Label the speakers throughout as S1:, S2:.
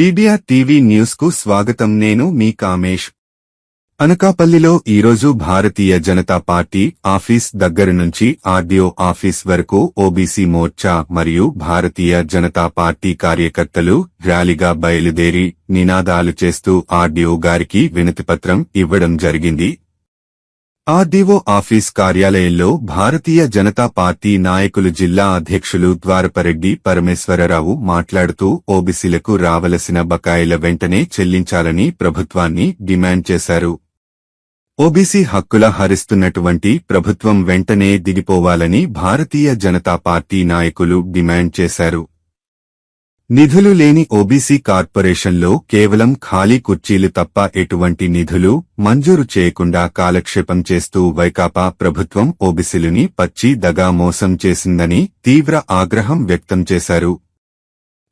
S1: BBR TV న్యూస్కు స్వాగతం నేను మీ కామేష్. అనకాపల్లిలో ఈరోజు భారతీయ జనతా పార్టీ ఆఫీస్ దగ్గర నుంచి ఆర్డీఓ ఆఫీస్ వరకు ఓబీసీ మోర్చా మరియు భారతీయ జనతా పార్టీ కార్యకర్తలు ర్యాలీగా బయలుదేరి నినాదాలు చేస్తూ ఆర్డీఓ గారికి వినతిపత్రం ఇవ్వడం జరిగింది. ఆర్డీఓ ఆఫీస్ కార్యాలయంలో భారతీయ జనతా పార్టీ నాయకులు జిల్లా అధ్యక్షులు ద్వారపరెడ్డి పరమేశ్వరరావు మాట్లాడుతూ ఓబీసీలకు రావలసిన బకాయిల వెంటనే చెల్లించాలని ప్రభుత్వాన్ని డిమాండ్ చేశారు. ఓబీసీ హక్కుల హరిస్తున్నటువంటి ప్రభుత్వం వెంటనే దిగిపోవాలని భారతీయ జనతా పార్టీ నాయకులు డిమాండ్ చేశారు. నిధులు లేని ఓబీసీ కార్పొరేషన్లో కేవలం ఖాళీ కుర్చీలు తప్ప ఎటువంటి నిధులు మంజూరు చేయకుండా కాలక్షేపం చేస్తూ వైకాపా ప్రభుత్వం ఓబీసీలుని పచ్చి దగా మోసం చేసిందని తీవ్ర ఆగ్రహం వ్యక్తం చేశారు.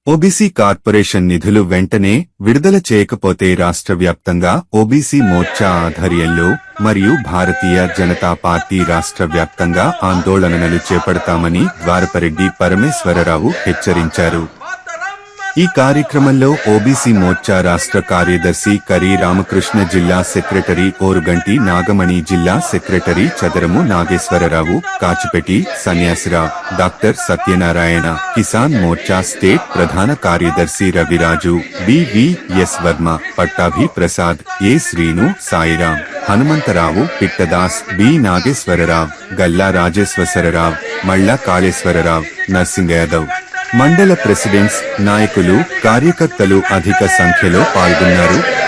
S1: ఓబీసీ కార్పొరేషన్ నిధులు వెంటనే విడుదల చేయకపోతే రాష్ట్ర వ్యాప్తంగా ఓబీసీ మోర్చా ఆధ్వర్యంలో మరియు భారతీయ జనతా పార్టీ రాష్ట్ర వ్యాప్తంగా ఆందోళనలు చేపడతామని ద్వారపరెడ్డి పరమేశ్వరరావు హెచ్చరించారు. ఈ కార్యక్రమంలో ఓబీసీ మోర్చా రాష్ట్ర కార్యదర్శి కరీ రామకృష్ణ జిల్లా సెక్రటరీ ఓరుగంటి నాగమణి జిల్లా secretary చదరము Nageswararao Kachipetti Sanyasirao doctor Satyanarayana Kisan Morcha state ప్రధాన కార్యదర్శి Raviraju BVS Varma Pattabhi Prasad A Srinu Sairam Hanumantharao Pittadas B Nageswararao Galla Rajeswararao Malla Kaleswararao Narsing Yadav. మండల ప్రెసిడెంట్స్ నాయకులు కార్యకర్తలు అధిక సంఖ్యలో పాల్గొన్నారు.